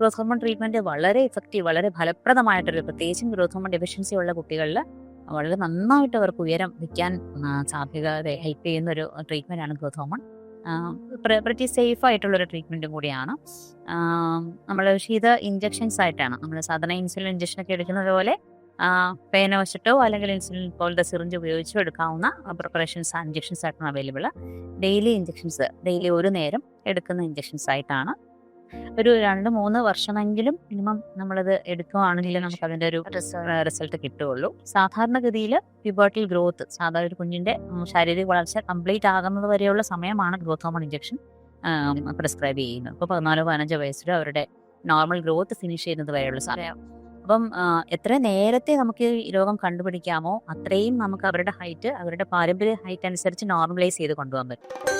Growth hormone treatment വളരെ effective വളരെ ഫലപ്രദമായിട്ടൊരു പ്രത്യേകിച്ചും ഗ്രോത്ത് ഹോർമോൺ ഡെഫിഷ്യൻസി ഉള്ള കുട്ടികളിൽ വളരെ നന്നായിട്ട് അവർക്ക് ഉയരം വയ്ക്കാൻ സാധ്യത ഹെൽപ്പ് ചെയ്യുന്ന ഒരു ട്രീറ്റ്മെന്റ് ആണ് ഗ്രോത്ത് ഹോർമോൺ പ്രറ്റി സേഫ് ആയിട്ടുള്ളൊരു ഒരു ട്രീറ്റ്മെന്റും കൂടിയാണ്. നമ്മൾ ശീത ഇഞ്ചെക്ഷൻസ് ആയിട്ടാണ് നമ്മൾ സാധാരണ ഇൻസുലിൻ ഇഞ്ചക്ഷൻ ഒക്കെ എടുക്കുന്നത് പോലെ പേന വെച്ചിട്ടോ അല്ലെങ്കിൽ ഇൻസുലിൻ പോലത്തെ സിറിഞ്ച് ഉപയോഗിച്ചോ എടുക്കാവുന്ന പ്രിപ്പറേഷൻസ് ഇഞ്ചെക്ഷൻസ് ആയിട്ടാണ് അവൈലബിൾ ഡെയിലി ഇഞ്ചെക്ഷൻസ് ഡെയിലി ഒരു നേരം എടുക്കുന്ന ഇഞ്ചെക്ഷൻസ് ആയിട്ടാണ് ഒരു രണ്ട് മൂന്ന് വർഷമെങ്കിലും മിനിമം നമ്മളത് എടുക്കുകയാണെങ്കിൽ നമുക്ക് അതിന്റെ ഒരു റിസൾട്ട്. കിട്ടുകയുള്ളൂ. സാധാരണഗതിയിൽ പ്യൂബർട്ടിൽ ഗ്രോത്ത് സാധാരണ ഒരു കുഞ്ഞിന്റെ ശാരീരിക വളർച്ച കംപ്ലീറ്റ് ആകുന്നത് വരെയുള്ള സമയമാണ് ഗ്രോത്ത് ഹോമോൺ ഇഞ്ചക്ഷൻ പ്രിസ്ക്രൈബ് ചെയ്യുന്നത്. അപ്പോൾ പതിനാലോ പതിനഞ്ചോ വയസ്സിൽ അവരുടെ നോർമൽ ഗ്രോത്ത് ഫിനിഷ് ചെയ്യുന്നത് വരെയുള്ള സമയം. അപ്പം എത്ര നേരത്തെ നമുക്ക് ഈ രോഗം കണ്ടുപിടിക്കാമോ അത്രയും നമുക്ക് അവരുടെ ഹൈറ്റ് അവരുടെ പാരമ്പര്യ ഹൈറ്റ് അനുസരിച്ച് നോർമലൈസ് ചെയ്ത് കൊണ്ടുപോകാൻ പറ്റും.